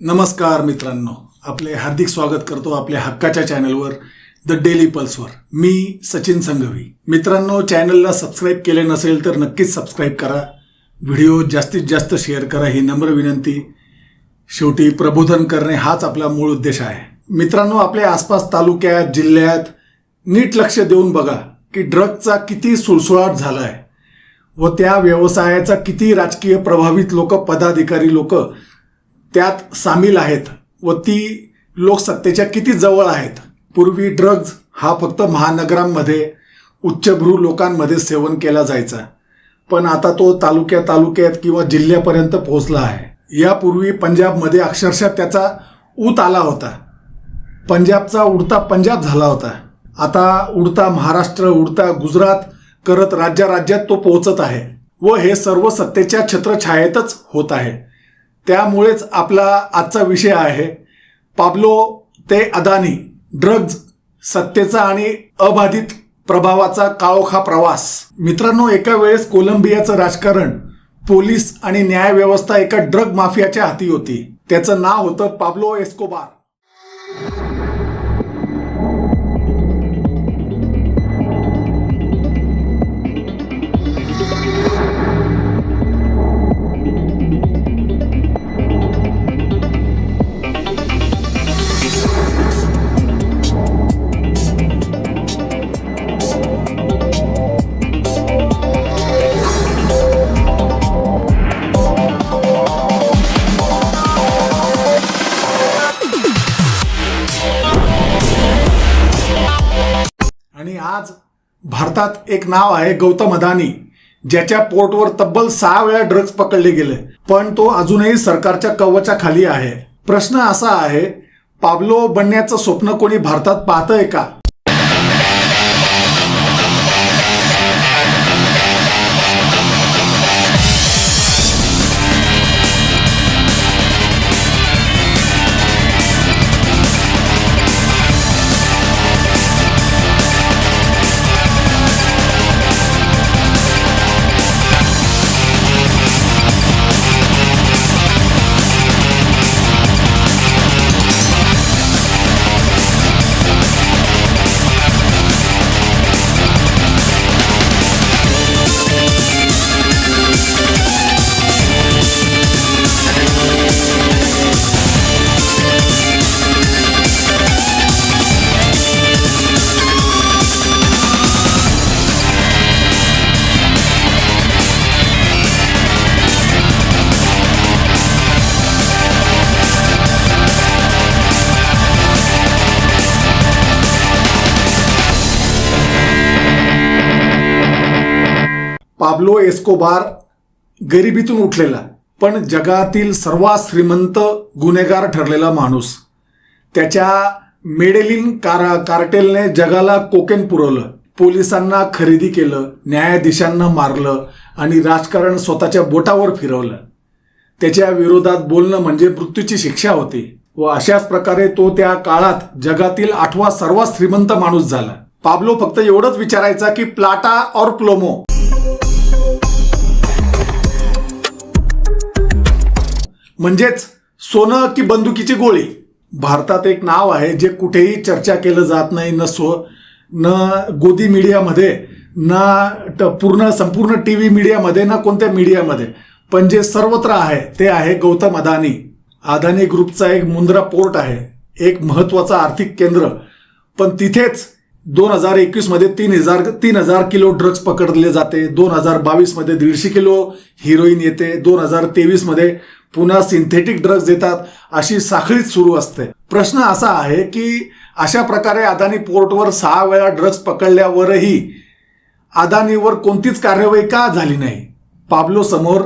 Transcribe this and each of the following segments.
नमस्कार मित्रांनो. आपले हार्दिक स्वागत करतो आपल्या हक्काच्या चॅनलवर द डेली पल्सवर मी सचिन संघवी. मित्रांनो चॅनलला सबस्क्राईब केले नसेल तर नक्कीच सबस्क्राईब करा. व्हिडिओ जास्तीत जास्त शेअर करा ही नम्र विनंती. शेवटी प्रबोधन करणे हाच आपला मूळ उद्देश आहे. मित्रांनो आपल्या आसपास तालुक्यात जिल्ह्यात नीट लक्ष देऊन बघा की ड्रगचा किती सुळसुळाट झाला आहे व त्या व्यवसायाचा किती राजकीय प्रभावित लोक पदाधिकारी लोक त्यात सामील आहेत व ती लोकसत्तेच्या किती जवळ आहेत. पूर्वी ड्रग्ज हा फक्त महानगरांमध्ये उच्चभ्रू लोकांमध्ये सेवन केला जायचा. पण आता तो तालुक्या तालुक्यात किंवा जिल्ह्यापर्यंत पोहोचला आहे. यापूर्वी पंजाबमध्ये अक्षरशः त्याचा ऊत आला होता. पंजाबचा उडता पंजाब झाला होता. आता उडता महाराष्ट्र उडता गुजरात करत राज्या राज्यात तो पोहोचत आहे. व हे सर्व सत्तेच्या छत्रछायेतच होत आहे. त्यामुळेच आपला आजचा विषय आहे पाब्लो ते अदानी ड्रग्ज सत्तेचा आणि अबाधित प्रभावाचा काळोखा प्रवास. मित्रांनो एका वेळेस कोलंबियाचं राजकारण पोलीस आणि न्यायव्यवस्था एका ड्रग माफियाच्या हाती होती. त्याचं नाव होतं पाब्लो एस्कोबार. आज भारतात एक नाव आहे गौतम अदानी ज्याच्या पोर्टवर तब्बल सहा वेळा ड्रग्ज पकडले गेले. पण तो अजूनही सरकारच्या कवचा खाली आहे. प्रश्न असा आहे पाब्लो बनण्याचं स्वप्न कोणी भारतात पाहतंय का? पाब्लो एस्कोबार गरिबीतून उठलेला पण जगातील सर्वात श्रीमंत गुन्हेगार ठरलेला माणूस. त्याच्या मेडेलिन कार कार्टेलने जगाला कोकेन पुरवलं पोलिसांना खरेदी केलं न्यायाधीशांना मारलं आणि राजकारण स्वतःच्या बोटावर फिरवलं. त्याच्या विरोधात बोलणं म्हणजे मृत्यूची शिक्षा होती व अशाच प्रकारे तो त्या काळात जगातील आठवा सर्वात श्रीमंत माणूस झाला. पाब्लो फक्त एवढंच विचारायचा की प्लाटा और प्लोमो म्हणजेच सोनं की बंदुकीची गोळी. भारतात एक नाव आहे जे कुठेही चर्चा केलं जात नाही न सो न गोदी मीडियामध्ये ना ट- पूर्ण संपूर्ण टी व्ही मीडियामध्ये ना कोणत्या मीडियामध्ये. पण जे सर्वत्र आहे ते आहे गौतम अदानी. अदानी ग्रुपचा एक मुंद्रा पोर्ट आहे. एक महत्त्वाचं आर्थिक केंद्र. पण तिथेच दोन हजार एकवीसमध्ये तीन हजार तीन हजार किलो ड्रग्ज पकडले जाते. दोन हजार बावीसमध्ये दीडशे किलो हिरोईन येते. दोन हजार तेवीसमध्ये पुन्हा सिंथेटिक ड्रग्ज देतात अशी साखळीच सुरू असते. प्रश्न असा आहे की अशा प्रकारे अदानी पोर्टवर सहा वेळा ड्रग्ज पकडल्यावरही अदानीवर कोणतीच कार्यवाही का झाली नाही? पाब्लो समोर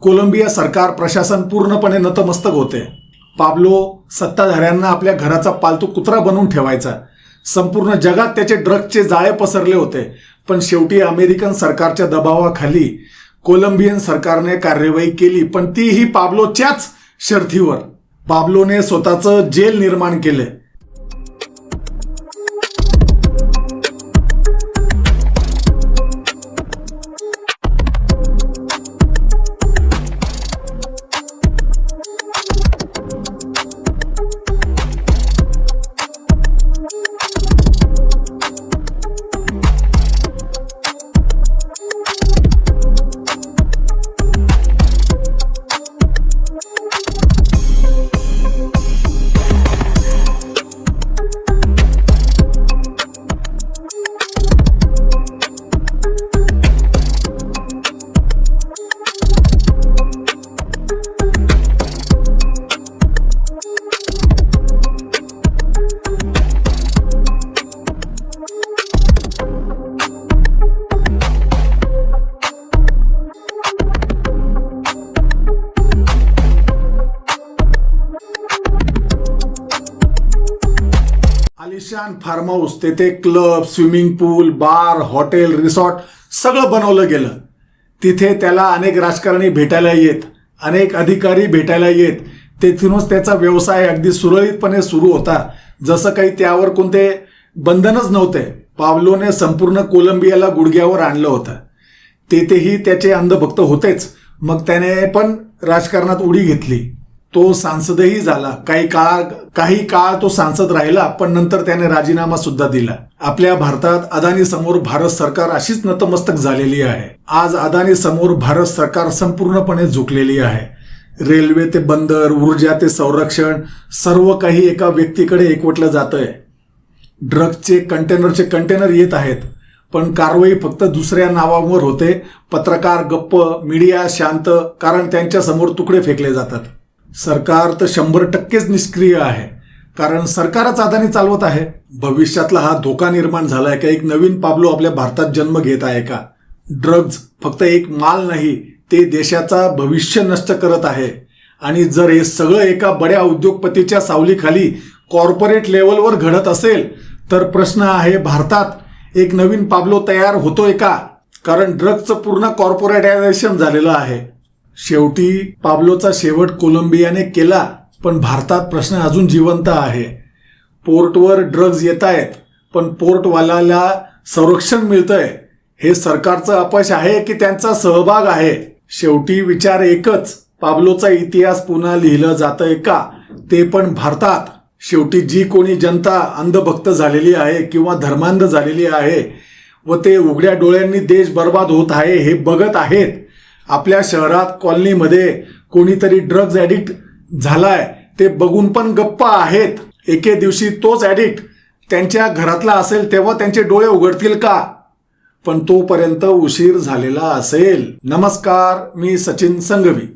कोलंबिया सरकार प्रशासन पूर्णपणे नतमस्तक होते. पाब्लो सत्ताधाऱ्यांना आपल्या घराचा पालतू कुत्रा बनवून ठेवायचा. संपूर्ण जगात त्याचे ड्रग्सचे जाळे पसरले होते. पण शेवटी अमेरिकन सरकारच्या दबावाखाली कोलंबियन सरकारने कार्यवाही केली पण तीही पाब्लोच्याच शर्थीवर. पाब्लोने स्वतःचं जेल निर्माण केले. आलिशान फार्म हाऊस तेथे club swimming pool bar hotel resort सगळं बनवलं गेलं. तिथे त्याला अनेक राजकारणी भेटायला येत अनेक अधिकारी भेटायला येत. तेथूनच त्याचा व्यवसाय अगदी सुरळीतपणे सुरू होता. जसं काही त्यावर कोणते बंधनच नव्हते. पावलोने संपूर्ण कोलंबियाला गुडघ्यावर आणलं होतं. तेथेही त्याचे अंधभक्त होतेच. मग त्याने पण राजकारणात उडी घेतली. तो सांसदही झाला. काही काळ काही काळ तो सांसद राहिला पण नंतर त्याने राजीनामा सुद्धा दिला. आपल्या भारतात अदानी समोर भारत सरकार अशीच नतमस्तक झालेली आहे. आज अदानी समोर भारत सरकार संपूर्णपणे झुकलेली आहे. रेल्वे ते बंदर ऊर्जा ते संरक्षण सर्व काही एका व्यक्तीकडे एकवटलं जातंय. ड्रग्जचे कंटेनरचे कंटेनर येत आहेत पण कारवाई फक्त दुसऱ्या नावावर होते. पत्रकार गप्प मीडिया शांत कारण त्यांच्यासमोर तुकडे फेकले जातात. सरकार तर शंभर टक्केच निष्क्रिय आहे. कारण सरकारच अदानी चालवत आहे. भविष्यातला हा धोका निर्माण झालाय का? एक नवीन पाबलो आपल्या भारतात जन्म घेत आहे का? ड्रग्ज फक्त एक माल नाही ते देशाचा भविष्य नष्ट करत आहे. आणि जर हे सगळं एका बड्या उद्योगपतीच्या सावलीखाली कॉर्पोरेट लेवलवर घडत असेल तर प्रश्न आहे भारतात एक नवीन पाबलो तयार होतोय का? कारण ड्रग्जचं पूर्ण कॉर्पोरेटायझेशन झालेलं आहे. शेवटी पाबलोचा शेवट कोलंबियाने केला पण भारतात प्रश्न अजून जिवंत आहे. पोर्टवर ड्रग्ज येत आहेत पण पोर्टवाल्याला संरक्षण मिळतंय. हे सरकारचं अपयश आहे की त्यांचा सहभाग आहे? शेवटी विचार एकच पाबलोचा इतिहास पुन्हा लिहिलं जातंय का? ते पण भारतात. शेवटी जी कोणी जनता अंधभक्त झालेली आहे किंवा धर्मांध झालेली आहे व ते उघड्या डोळ्यांनी देश बर्बाद होत आहे हे बघत आहेत आपल्या शहरात कॉलनीमध्ये कोणीतरी ड्रग्ज ॲडिक्ट झालाय ते बघून पण गप्पा आहेत. एके दिवशी तोच ॲडिक्ट त्यांच्या घरातला असेल तेव्हा त्यांचे डोळे उघडतील का? पण तोपर्यंत उशीर झालेला असेल. नमस्कार मी सचिन संघवी.